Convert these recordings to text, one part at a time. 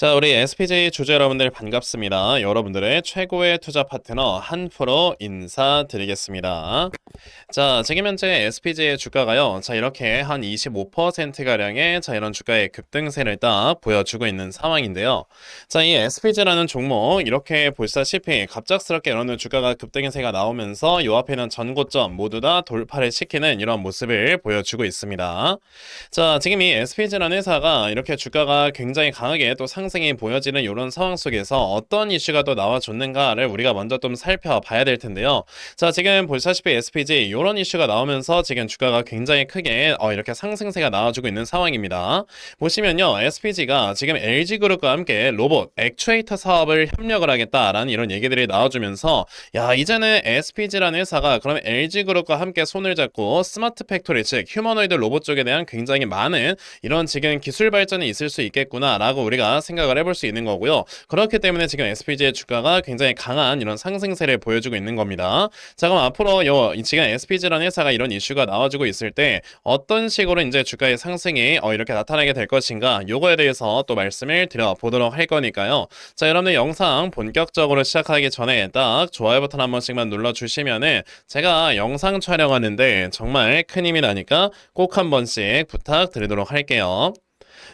자, 우리 SPJ 주주 여러분들 반갑습니다. 여러분들의 최고의 투자 파트너 한프로 인사드리겠습니다. 자, 지금 현재 SPJ의 주가가요. 자, 이렇게 한 25%가량의 자, 이런 주가의 급등세를 딱 보여주고 있는 상황인데요. 자, 이 SPJ라는 종목 이렇게 보시다시피 갑작스럽게 이런 주가가 급등세가 나오면서 요 앞에 는 전고점 모두 다 돌파를 시키는 이런 모습을 보여주고 있습니다. 자, 지금 이 SPJ라는 회사가 이렇게 주가가 굉장히 강하게 또 상 승이 보여지는 이런 상황 속에서 어떤 이슈가 또 나와줬는가를 우리가 먼저 좀 살펴봐야 될 텐데요. 자, 지금 보시다시피 SPG 이런 이슈가 나오면서 지금 주가가 굉장히 크게 어, 이렇게 상승세가 나와주고 있는 상황입니다. 보시면요, SPG가 지금 LG그룹과 함께 로봇 액추에이터 사업을 협력을 하겠다라는 이런 얘기들이 나와주면서 야 이제는 SPG라는 회사가 그럼 LG그룹과 함께 손을 잡고 스마트 팩토리 즉 휴머노이드 로봇 쪽에 대한 굉장히 많은 이런 지금 기술 발전이 있을 수 있겠구나라고 우리가 생각 을 해볼 수 있는 거고요. 그렇기 때문에 지금 SPG의 주가가 굉장히 강한 이런 상승세를 보여주고 있는 겁니다. 자 그럼 앞으로 요 지금 SPG라는 회사가 이런 이슈가 나와주고 있을 때 어떤 식으로 이제 주가의 상승이 어, 이렇게 나타나게 될 것인가 요거에 대해서 또 말씀을 드려보도록 할 거니까요. 자 여러분들 영상 본격적으로 시작하기 전에 딱 좋아요 버튼 한 번씩만 눌러주시면은 제가 영상 촬영하는데 정말 큰 힘이 나니까 꼭 한 번씩 부탁드리도록 할게요.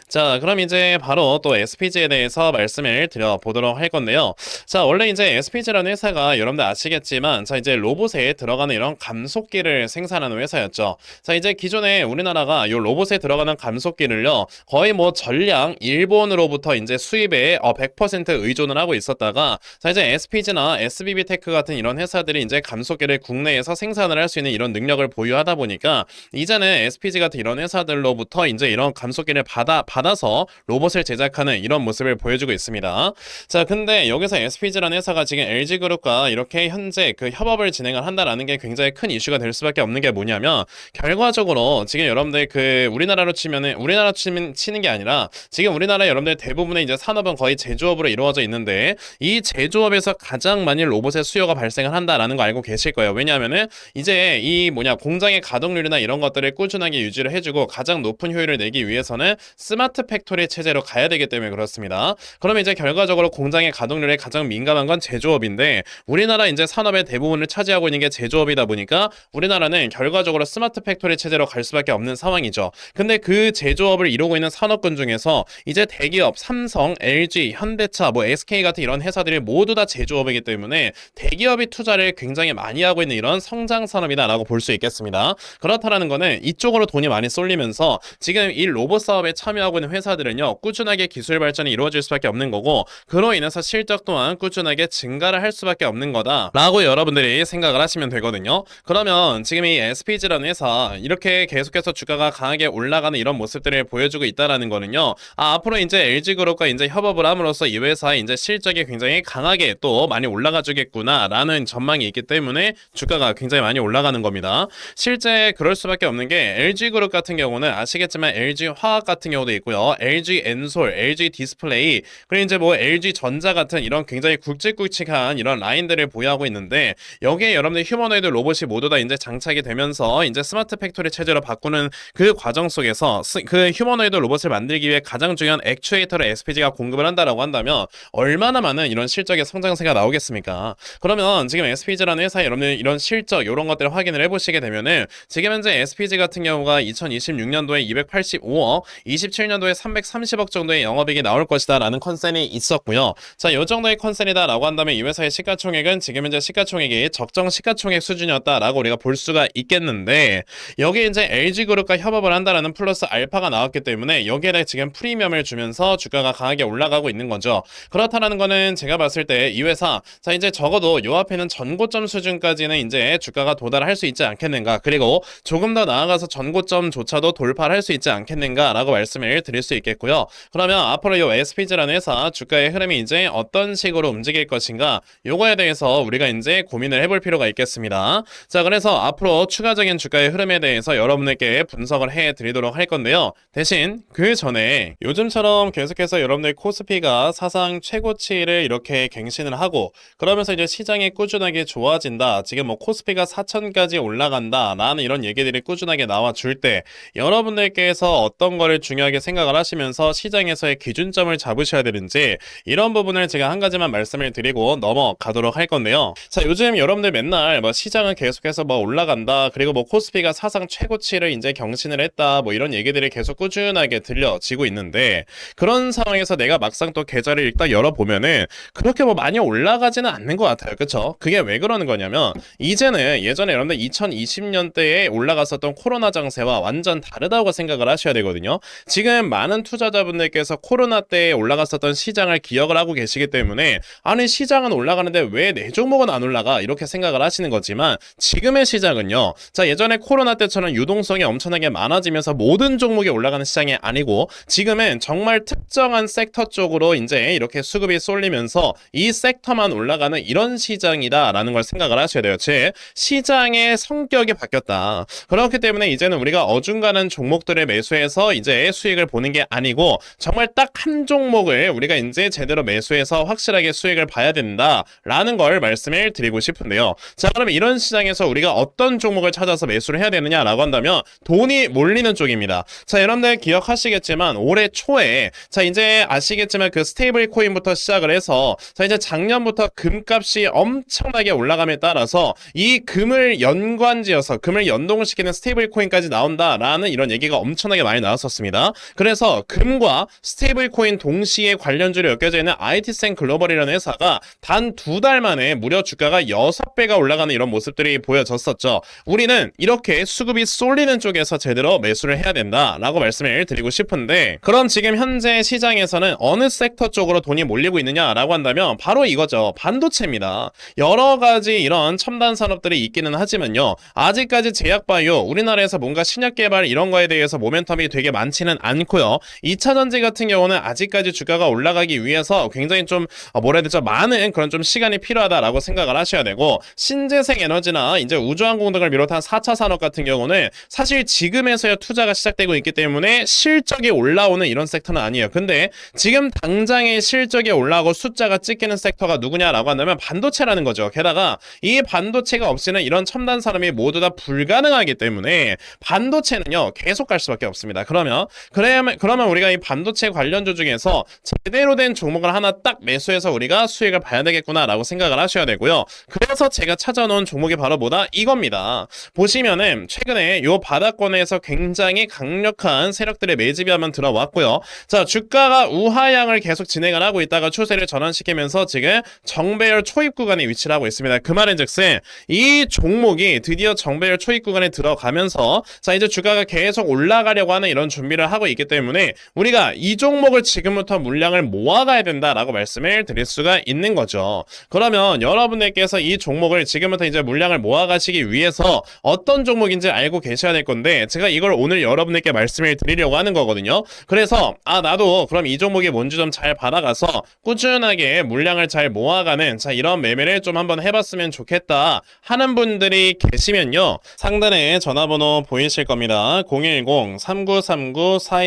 자, 그럼 이제 바로 또 SPG에 대해서 말씀을 드려보도록 할 건데요. 자, 원래 이제 SPG라는 회사가 여러분들 아시겠지만, 자, 이제 로봇에 들어가는 이런 감속기를 생산하는 회사였죠. 자, 이제 기존에 우리나라가 이 로봇에 들어가는 감속기를요, 거의 뭐 전량 일본으로부터 이제 수입에 어, 100% 의존을 하고 있었다가, 자, 이제 SPG나 SBB 테크 같은 이런 회사들이 이제 감속기를 국내에서 생산을 할 수 있는 이런 능력을 보유하다 보니까, 이제는 SPG 같은 이런 회사들로부터 이제 이런 감속기를 받아 서 로봇을 제작하는 이런 모습을 보여주고 있습니다. 자, 근데 여기서 SPG라는 회사가 지금 LG그룹과 이렇게 현재 그 협업을 진행을 한다라는 게 굉장히 큰 이슈가 될 수밖에 없는 게 뭐냐면 결과적으로 지금 여러분들 그 우리나라로 치면은 우리나라 치면 치는 게 아니라 지금 우리나라 여러분들 대부분의 이제 산업은 거의 제조업으로 이루어져 있는데 이 제조업에서 가장 많이 로봇의 수요가 발생을 한다라는 거 알고 계실 거예요. 왜냐하면은 이제 이 뭐냐 공장의 가동률이나 이런 것들을 꾸준하게 유지를 해주고 가장 높은 효율을 내기 위해서는 스마트 팩토리 체제로 가야 되기 때문에 그렇습니다. 그러면 이제 결과적으로 공장의 가동률에 가장 민감한 건 제조업인데 우리나라 이제 산업의 대부분을 차지하고 있는 게 제조업이다 보니까 우리나라는 결과적으로 스마트 팩토리 체제로 갈 수밖에 없는 상황이죠. 근데 그 제조업을 이루고 있는 산업군 중에서 이제 대기업 삼성, LG, 현대차, 뭐 SK 같은 이런 회사들이 모두 다 제조업이기 때문에 대기업이 투자를 굉장히 많이 하고 있는 이런 성장 산업이다라고 볼 수 있겠습니다. 그렇다라는 거는 이쪽으로 돈이 많이 쏠리면서 지금 이 로봇 사업에 참여하고 있는 회사들은요 꾸준하게 기술 발전이 이루어질 수밖에 없는 거고 그로 인해서 실적 또한 꾸준하게 증가를 할 수밖에 없는 거다라고 여러분들이 생각을 하시면 되거든요. 그러면 지금 이 SPG라는 회사 이렇게 계속해서 주가가 강하게 올라가는 이런 모습들을 보여주고 있다라는 거는요. 아, 앞으로 이제 LG그룹과 이제 협업을 함으로써 이 회사의 이제 실적이 굉장히 강하게 또 많이 올라가 주겠구나라는 전망이 있기 때문에 주가가 굉장히 많이 올라가는 겁니다. 실제 그럴 수밖에 없는 게 LG그룹 같은 경우는 아시겠지만 LG 화학 같은 경우도 있고 요. LG 엔솔, LG 디스플레이, 그리고 이제 뭐 LG 전자 같은 이런 굉장히 굵직굵직한 이런 라인들을 보유하고 있는데 여기에 여러분들 휴머노이드 로봇이 모두 다 이제 장착이 되면서 이제 스마트 팩토리 체제로 바꾸는 그 과정 속에서 스- 그 휴머노이드 로봇을 만들기 위해 가장 중요한 액추에이터를 SPG가 공급을 한다라고 한다면 얼마나 많은 이런 실적의 성장세가 나오겠습니까? 그러면 지금 SPG라는 회사 여러분들 이런 실적 이런 것들을 확인을 해보시게 되면은 지금 현재 SPG 같은 경우가 2026년도에 285억, 27년 도에 330억 정도의 영업이익이 나올 것이다 라는 컨센이 있었고요. 자, 이 정도의 컨센이다 라고 한다면 이 회사의 시가총액은 지금 현재 시가총액이 적정 시가총액 수준이었다 라고 우리가 볼 수가 있겠는데 여기 이제 LG그룹과 협업을 한다라는 플러스 알파가 나왔기 때문에 여기에 대해 지금 프리미엄을 주면서 주가가 강하게 올라가고 있는 거죠. 그렇다라는 거는 제가 봤을 때 이 회사 자 이제 적어도 요 앞에는 전고점 수준까지는 이제 주가가 도달할 수 있지 않겠는가 그리고 조금 더 나아가서 전고점조차도 돌파를 할수 있지 않겠는가라고 말씀을 드릴 수 있겠고요. 그러면 앞으로 요 SPG라는 회사 주가의 흐름이 이제 어떤 식으로 움직일 것인가 요거에 대해서 우리가 이제 고민을 해볼 필요가 있겠습니다. 자 그래서 앞으로 추가적인 주가의 흐름에 대해서 여러분들께 분석을 해 드리도록 할 건데요. 대신 그 전에 요즘처럼 계속해서 여러분들 코스피가 사상 최고치를 이렇게 갱신을 하고 그러면서 이제 시장이 꾸준하게 좋아진다. 지금 뭐 코스피가 4천까지 올라간다. 라는 이런 얘기들이 꾸준하게 나와 줄 때 여러분들께서 어떤 거를 중요하게 생각을 하시면서 시장에서의 기준점을 잡으셔야 되는지 이런 부분을 제가 한 가지만 말씀을 드리고 넘어가도록 할 건데요. 자, 요즘 여러분들 맨날 뭐 시장은 계속해서 뭐 올라간다. 그리고 뭐 코스피가 사상 최고치를 이제 경신을 했다. 뭐 이런 얘기들이 계속 꾸준하게 들려지고 있는데 그런 상황에서 내가 막상 또 계좌를 일단 열어보면은 그렇게 뭐 많이 올라가지는 않는 것 같아요. 그쵸? 그게 왜 그러는 거냐면 이제는 예전에 여러분들 2020년대에 올라갔었던 코로나 장세와 완전 다르다고 생각을 하셔야 되거든요. 지금 많은 투자자분들께서 코로나 때에 올라갔었던 시장을 기억을 하고 계시기 때문에 아니 시장은 올라가는데 왜 내 종목은 안 올라가 이렇게 생각을 하시는 거지만 지금의 시장은요. 자 예전에 코로나 때처럼 유동성이 엄청나게 많아지면서 모든 종목이 올라가는 시장이 아니고 지금은 정말 특정한 섹터 쪽으로 이제 이렇게 수급이 쏠리면서 이 섹터만 올라가는 이런 시장이다라는 걸 생각을 하셔야 돼요. 즉 시장의 성격이 바뀌었다. 그렇기 때문에 이제는 우리가 어중간한 종목들을 매수해서 이제 수익을 보는 게 아니고 정말 딱 한 종목을 우리가 이제 제대로 매수해서 확실하게 수익을 봐야 된다라는 걸 말씀을 드리고 싶은데요. 자, 그럼 이런 시장에서 우리가 어떤 종목을 찾아서 매수를 해야 되느냐라고 한다면 돈이 몰리는 쪽입니다. 자, 여러분들 기억하시겠지만 올해 초에 자, 이제 아시겠지만 그 스테이블 코인부터 시작을 해서 자, 이제 작년부터 금값이 엄청나게 올라감에 따라서 이 금을 연관지어서 금을 연동시키는 스테이블 코인까지 나온다라는 이런 얘기가 엄청나게 많이 나왔었습니다. 그래서 금과 스테이블 코인 동시에 관련주로 엮여져 있는 IT센 글로벌이라는 회사가 단 두 달 만에 무려 주가가 6배가 올라가는 이런 모습들이 보여졌었죠. 우리는 이렇게 수급이 쏠리는 쪽에서 제대로 매수를 해야 된다라고 말씀을 드리고 싶은데 그럼 지금 현재 시장에서는 어느 섹터 쪽으로 돈이 몰리고 있느냐라고 한다면 바로 이거죠. 반도체입니다. 여러 가지 이런 첨단 산업들이 있기는 하지만요. 아직까지 제약바이오 우리나라에서 뭔가 신약 개발 이런 거에 대해서 모멘텀이 되게 많지는 않고 요. 2차 전지 같은 경우는 아직까지 주가가 올라가기 위해서 굉장히 좀 어, 뭐라 해야 되죠? 많은 그런 좀 시간이 필요하다라고 생각을 하셔야 되고 신재생 에너지나 이제 우주항공 등을 비롯한 4차 산업 같은 경우는 사실 지금에서야 투자가 시작되고 있기 때문에 실적이 올라오는 이런 섹터는 아니에요. 근데 지금 당장의 실적이 올라오고 숫자가 찍히는 섹터가 누구냐라고 한다면 반도체라는 거죠. 게다가 이 반도체가 없이는 이런 첨단 산업이 모두 다 불가능하기 때문에 반도체는요 계속 갈 수밖에 없습니다. 그러면 그 러면 그러면 우리가 이 반도체 관련주 중에서 제대로 된 종목을 하나 딱 매수해서 우리가 수익을 봐야 되겠구나라고 생각을 하셔야 되고요. 그래서 제가 찾아놓은 종목이 바로 뭐다 이겁니다. 보시면은 최근에 요 바닥권에서 굉장히 강력한 세력들의 매집이 한번 들어왔고요. 자 주가가 우하향을 계속 진행을 하고 있다가 추세를 전환시키면서 지금 정배열 초입 구간에 위치를 하고 있습니다. 그 말인즉슨 이 종목이 드디어 정배열 초입 구간에 들어가면서 자 이제 주가가 계속 올라가려고 하는 이런 준비를 하고 있기 때문에 우리가 이 종목을 지금부터 물량을 모아가야 된다라고 말씀을 드릴 수가 있는 거죠. 그러면 여러분들께서 이 종목을 지금부터 이제 물량을 모아가시기 위해서 어떤 종목인지 알고 계셔야 될 건데 제가 이걸 오늘 여러분들께 말씀을 드리려고 하는 거거든요. 그래서 아 나도 그럼 이 종목이 뭔지 좀 잘 받아가서 꾸준하게 물량을 잘 모아가는 자 이런 매매를 좀 한번 해봤으면 좋겠다 하는 분들이 계시면요 상단에 전화번호 보이실 겁니다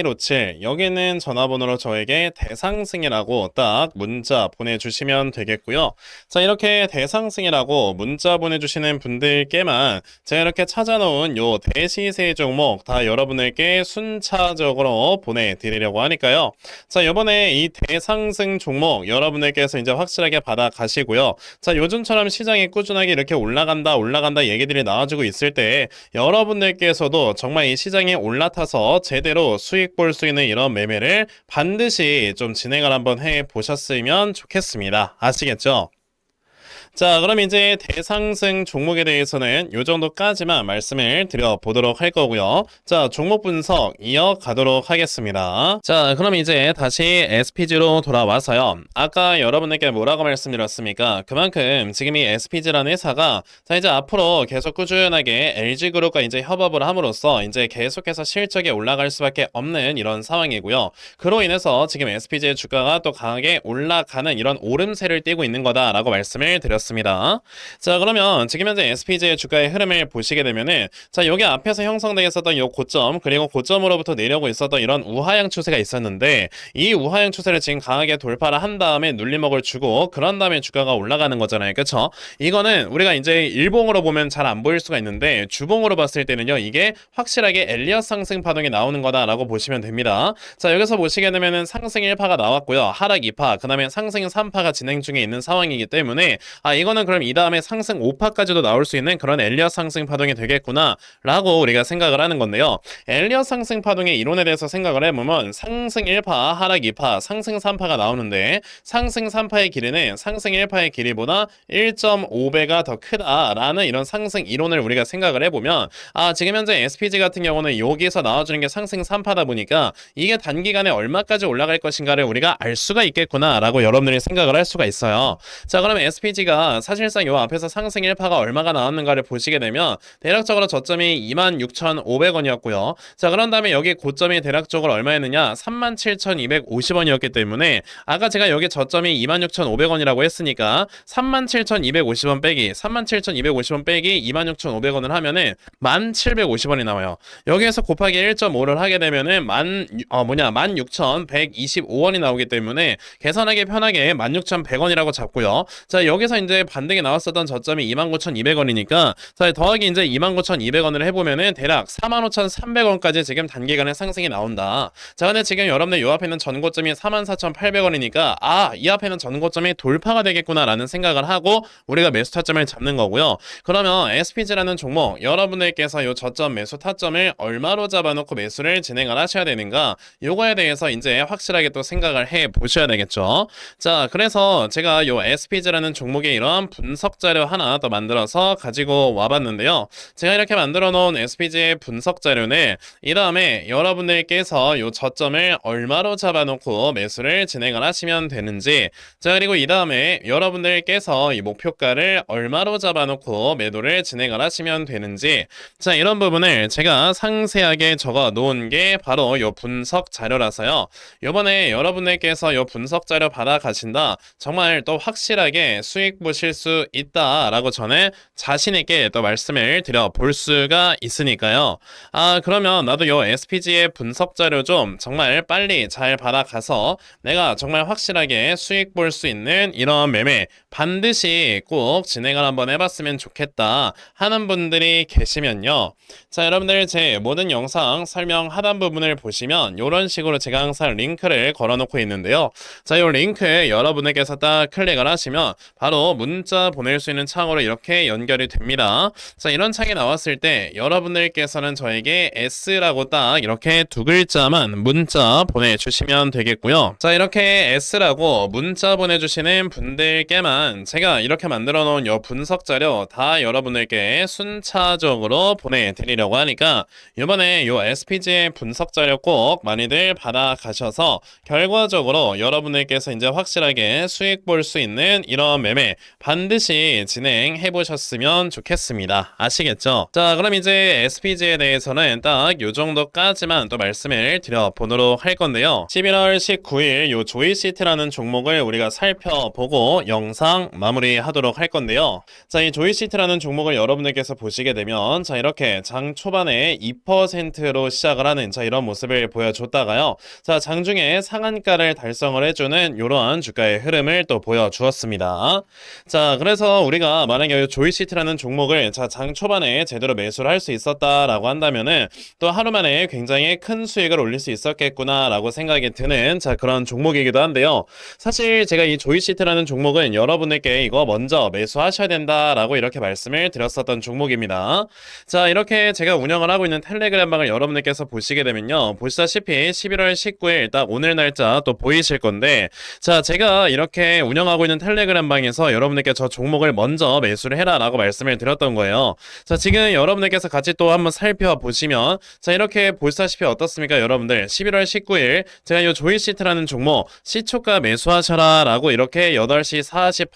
010-3939-4157 여기는 전화번호로 저에게 대상승이라고 딱 문자 보내주시면 되겠고요 자 이렇게 대상승이라고 문자 보내주시는 분들께만 제가 이렇게 찾아놓은 요 대시세 종목 다 여러분들께 순차적으로 보내드리려고 하니까요 자 이번에 이 대상승 종목 여러분들께서 이제 확실하게 받아 가시고요. 자 요즘처럼 시장이 꾸준하게 이렇게 올라간다 올라간다 얘기들이 나와주고 있을 때 여러분들께서도 정말 이 시장에 올라타서 제대로 수익 볼 수 있는 이런 매매를 반드시 좀 진행을 한번 해 보셨으면 좋겠습니다. 아시겠죠? 자, 그럼 이제 대상승 종목에 대해서는 요 정도까지만 말씀을 드려보도록 할 거고요. 자, 종목 분석 이어가도록 하겠습니다. 자, 그럼 이제 다시 SPG로 돌아와서요. 아까 여러분에게 뭐라고 말씀드렸습니까? 그만큼 지금 이 SPG라는 회사가 자, 이제 앞으로 계속 꾸준하게 LG그룹과 이제 협업을 함으로써 이제 계속해서 실적이 올라갈 수밖에 없는 이런 상황이고요. 그로 인해서 지금 SPG의 주가가 또 강하게 올라가는 이런 오름세를 띠고 있는 거다라고 말씀을 드렸습니다. 되었습니다. 자, 그러면 지금 현재 SPG의 주가의 흐름을 보시게 되면은 자, 여기 앞에서 형성되어 있었던 이 고점 그리고 고점으로부터 내려오고 있었던 이런 우하향 추세가 있었는데 이 우하향 추세를 지금 강하게 돌파를 한 다음에 눌림목을 주고 그런 다음에 주가가 올라가는 거잖아요. 그쵸? 이거는 우리가 이제 일봉으로 보면 잘 안 보일 수가 있는데 주봉으로 봤을 때는요. 이게 확실하게 엘리엇 상승 파동이 나오는 거다라고 보시면 됩니다. 자, 여기서 보시게 되면은 상승 1파가 나왔고요. 하락 2파, 그 다음에 상승 3파가 진행 중에 있는 상황이기 때문에 아, 이거는 그럼 이 다음에 상승 5파까지도 나올 수 있는 그런 엘리엇 상승 파동이 되겠구나 라고 우리가 생각을 하는 건데요. 엘리엇 상승 파동의 이론에 대해서 생각을 해보면 상승 1파, 하락 2파, 상승 3파가 나오는데 상승 3파의 길이는 상승 1파의 길이보다 1.5배가 더 크다라는 이런 상승 이론을 우리가 생각을 해보면 아 지금 현재 SPG 같은 경우는 여기서 나와주는 게 상승 3파다 보니까 이게 단기간에 얼마까지 올라갈 것인가를 우리가 알 수가 있겠구나라고 여러분들이 생각을 할 수가 있어요. 자 그러면 SPG가 사실상 요 앞에서 상승 1파가 얼마가 나왔는가를 보시게 되면 대략적으로 저점이 26,500원이었고요. 자 그런 다음에 여기 고점이 대략적으로 얼마였느냐 37,250원이었기 때문에 아까 제가 여기 저점이 26,500원이라고 했으니까 37,250원 빼기 37,250원 빼기 26,500원을 하면은 1,750원이 나와요. 여기에서 곱하기 1.5를 하게 되면은 만 어 뭐냐 16,125원이 나오기 때문에 계산하기 편하게 16,100원이라고 잡고요. 자 여기서 이제 반등이 나왔었던 저점이 29,200원이니까 자 더하기 이제 29,200원을 해보면은 대략 45,300원까지 지금 단기간에 상승이 나온다. 자 근데 지금 여러분들 요 앞에는 전고점이 44,800원이니까 아 이 앞에는 전고점이 돌파가 되겠구나라는 생각을 하고 우리가 매수 타점을 잡는 거고요. 그러면 SPG라는 종목 여러분들께서 요 저점 매수 타점을 얼마로 잡아놓고 매수를 진행을 하셔야 되는가 요거에 대해서 이제 확실하게 또 생각을 해 보셔야 되겠죠. 자 그래서 제가 요 SPG라는 종목의 이런 분석 자료 하나 더 만들어서 가지고 와봤는데요. 제가 이렇게 만들어 놓은 SPG의 분석 자료는 이 다음에 여러분들께서 요 저점을 얼마로 잡아놓고 매수를 진행을 하시면 되는지 자 그리고 이 다음에 여러분들께서 이 목표가를 얼마로 잡아놓고 매도를 진행을 하시면 되는지 자 이런 부분을 제가 상세하게 적어 놓은 게 바로 요 분석 자료라서요 요번에 여러분들께서 요 분석 자료 받아 가신다 정말 또 확실하게 수익 보실 수 있다라고 저는 자신 있게 또 말씀을 드려 볼 수가 있으니까요. 아 그러면 나도 요 SPG의 분석 자료 좀 정말 빨리 잘 받아가서 내가 정말 확실하게 수익 볼 수 있는 이런 매매 반드시 꼭 진행을 한번 해봤으면 좋겠다 하는 분들이 계시면요. 자, 여러분들 제 모든 영상 설명 하단 부분을 보시면 이런 식으로 제가 항상 링크를 걸어놓고 있는데요. 자, 이 링크에 여러분에게서 딱 클릭을 하시면 바로 문자 보낼 수 있는 창으로 이렇게 연결이 됩니다. 자, 이런 창이 나왔을 때 여러분들께서는 저에게 S라고 딱 이렇게 두 글자만 문자 보내주시면 되겠고요. 자, 이렇게 S라고 문자 보내주시는 분들께만 제가 이렇게 만들어 놓은 요 분석 자료 다 여러분들께 순차적으로 보내드리려고 하니까 이번에 요 SPG의 분석 자료 꼭 많이들 받아가셔서 결과적으로 여러분들께서 이제 확실하게 수익 볼 수 있는 이런 매매 반드시 진행해 보셨으면 좋겠습니다. 아시겠죠? 자, 그럼 이제 SPG에 대해서는 딱 요 정도까지만 또 말씀을 드려보도록 할 건데요. 11월 19일 요 조이시트라는 종목을 우리가 살펴보고 영상 마무리하도록 할 건데요. 자, 이 조이시트라는 종목을 여러분들께서 보시게 되면 자, 이렇게 장 초반에 2%로 시작을 하는 자, 이런 모습을 보여줬다가요. 자, 장중에 상한가를 달성을 해주는 이러한 주가의 흐름을 또 보여주었습니다. 자, 그래서 우리가 만약에 조이시트라는 종목을 자, 장 초반에 제대로 매수를 할 수 있었다라고 한다면은 또 하루 만에 굉장히 큰 수익을 올릴 수 있었겠구나라고 생각이 드는 자, 그런 종목이기도 한데요. 사실 제가 이 조이시트라는 종목은 여러 분들께 이거 먼저 매수하셔야 된다라고 이렇게 말씀을 드렸었던 종목입니다. 자, 이렇게 제가 운영을 하고 있는 텔레그램 방을 여러분들께서 보시게 되면요. 보시다시피 11월 19일 딱 오늘 날짜 또 보이실 건데 자, 제가 이렇게 운영하고 있는 텔레그램 방에서 여러분들께 저 종목을 먼저 매수를 해라라고 말씀을 드렸던 거예요. 자, 지금 여러분들께서 같이 또 한번 살펴보시면 자, 이렇게 보시다시피 어떻습니까, 여러분들? 11월 19일 제가 이 조이시트라는 종목 시초가 매수하셔라라고 이렇게 8시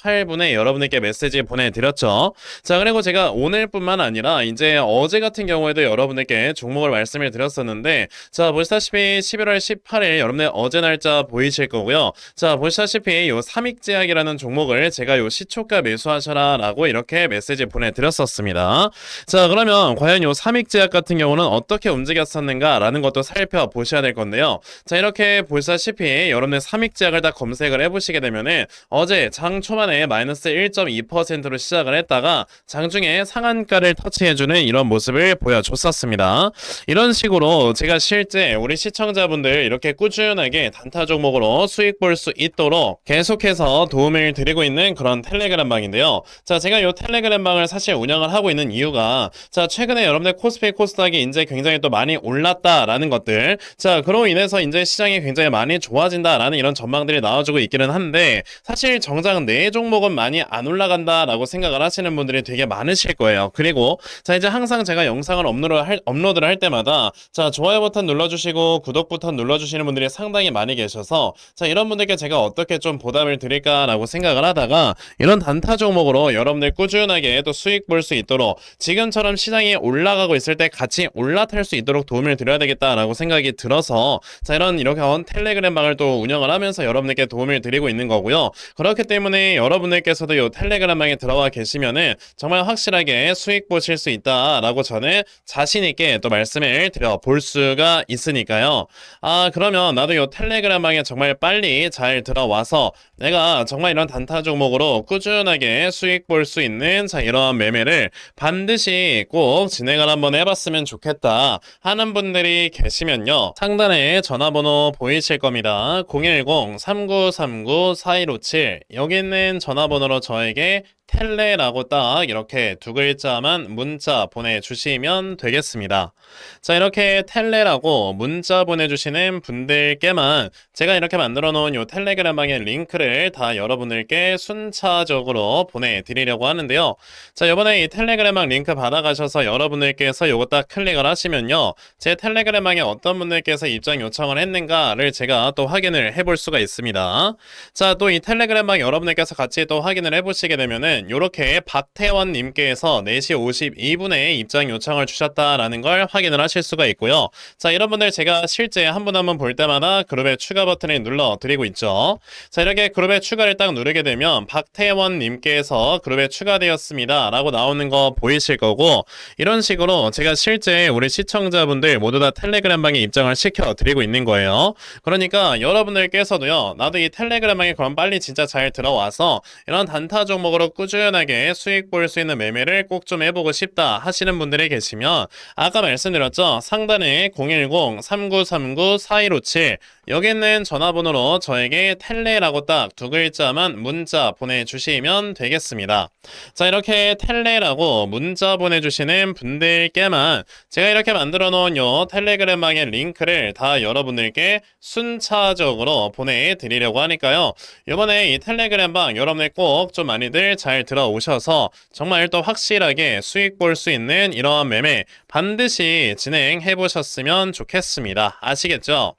18분에 여러분들께 메시지 보내드렸죠. 자, 그리고 제가 오늘뿐만 아니라 이제 어제 같은 경우에도 여러분들께 종목을 말씀을 드렸었는데, 자, 보시다시피 11월 18일 여러분들 어제 날짜 보이실 거고요. 자, 보시다시피 요 삼익제약이라는 종목을 제가 요 시초가 매수하셔라 라고 이렇게 메시지 보내드렸었습니다. 자, 그러면 과연 요 삼익제약 같은 경우는 어떻게 움직였었는가 라는 것도 살펴보셔야 될 건데요. 자, 이렇게 보시다시피 여러분들 삼익제약을 다 검색을 해보시게 되면은 어제 장 초반 에 마이너스 1.2%로 시작을 했다가 장중에 상한가를 터치해주는 이런 모습을 보여줬었습니다. 이런 식으로 제가 실제 우리 시청자분들 이렇게 꾸준하게 단타 종목으로 수익 볼 수 있도록 계속해서 도움을 드리고 있는 그런 텔레그램 방인데요. 자, 제가 이 텔레그램 방을 사실 운영을 하고 있는 이유가 자, 최근에 여러분들 코스피 코스닥이 이제 굉장히 또 많이 올랐다라는 것들. 자, 그로 인해서 이제 시장이 굉장히 많이 좋아진다라는 이런 전망들이 나와주고 있기는 한데 사실 정작 내 종목은 많이 안 올라간다라고 생각을 하시는 분들이 되게 많으실 거예요. 그리고 자, 이제 항상 제가 영상을 업로드 할, 업로드를 할 때마다 자, 좋아요 버튼 눌러주시고 구독 버튼 눌러주시는 분들이 상당히 많이 계셔서 자, 이런 분들께 제가 어떻게 좀 보답을 드릴까라고 생각을 하다가 이런 단타 종목으로 여러분들 꾸준하게 또 수익 볼 수 있도록 지금처럼 시장이 올라가고 있을 때 같이 올라탈 수 있도록 도움을 드려야 되겠다라고 생각이 들어서 자, 이런 이렇게 한 텔레그램 방을 또 운영을 하면서 여러분들께 도움을 드리고 있는 거고요. 그렇기 때문에 여러분들께서도 이 텔레그램 방에 들어와 계시면은 정말 확실하게 수익 보실 수 있다라고 저는 자신 있게 또 말씀을 드려 볼 수가 있으니까요. 아, 그러면 나도 이 텔레그램 방에 정말 빨리 잘 들어와서 내가 정말 이런 단타 종목으로 꾸준하게 수익 볼 수 있는 자 이러한 매매를 반드시 꼭 진행을 한번 해봤으면 좋겠다 하는 분들이 계시면요. 상단에 전화번호 보이실 겁니다. 010-3939-4157 여기 있는 전화번호로 저에게 텔레라고 딱 이렇게 두 글자만 문자 보내주시면 되겠습니다. 자, 이렇게 텔레라고 문자 보내주시는 분들께만 제가 이렇게 만들어 놓은 요 텔레그램 방의 링크를 다 여러분들께 순차적으로 보내드리려고 하는데요. 자, 이번에 이 텔레그램 방 링크 받아가셔서 여러분들께서 요거 딱 클릭을 하시면요. 제 텔레그램 방에 어떤 분들께서 입장 요청을 했는가를 제가 또 확인을 해볼 수가 있습니다. 자, 또 이 텔레그램 방 여러분들께서 같이 또 확인을 해보시게 되면은 요렇게 박태원 님께서 4시 52분에 입장 요청을 주셨다라는 걸 확인을 하실 수가 있고요. 자, 이런 분들 제가 실제 한 분 한 분 볼 때마다 그룹의 추가 버튼을 눌러 드리고 있죠. 자, 이렇게 그룹의 추가를 딱 누르게 되면 박태원 님께서 그룹에 추가되었습니다. 라고 나오는 거 보이실 거고 이런 식으로 제가 실제 우리 시청자분들 모두 다 텔레그램 방에 입장을 시켜 드리고 있는 거예요. 그러니까 여러분들께서도요. 나도 이 텔레그램 방에 그럼 빨리 진짜 잘 들어와서 이런 단타 종목으로 꾸 준하게 수익 볼 수 있는 매매를 꼭 좀 해보고 싶다 하시는 분들이 계시면 아까 말씀드렸죠. 상단에 010-3939-4157 여기 있는 전화번호로 저에게 텔레라고 딱 두 글자만 문자 보내주시면 되겠습니다. 자 이렇게 텔레라고 문자 보내주시는 분들께만 제가 이렇게 만들어 놓은 요 텔레그램 방의 링크를 다 여러분들께 순차적으로 보내드리려고 하니까요. 이번에 이 텔레그램 방 여러분들 꼭 좀 많이들 잘 들어오셔서 정말 또 확실하게 수익 볼 수 있는 이러한 매매 반드시 진행해 보셨으면 좋겠습니다. 아시겠죠?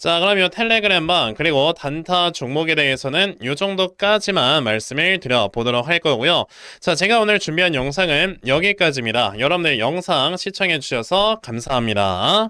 자, 그럼 이 텔레그램 방 그리고 단타 종목에 대해서는 이 정도까지만 말씀을 드려보도록 할 거고요. 자, 제가 오늘 준비한 영상은 여기까지입니다. 여러분들 영상 시청해 주셔서 감사합니다.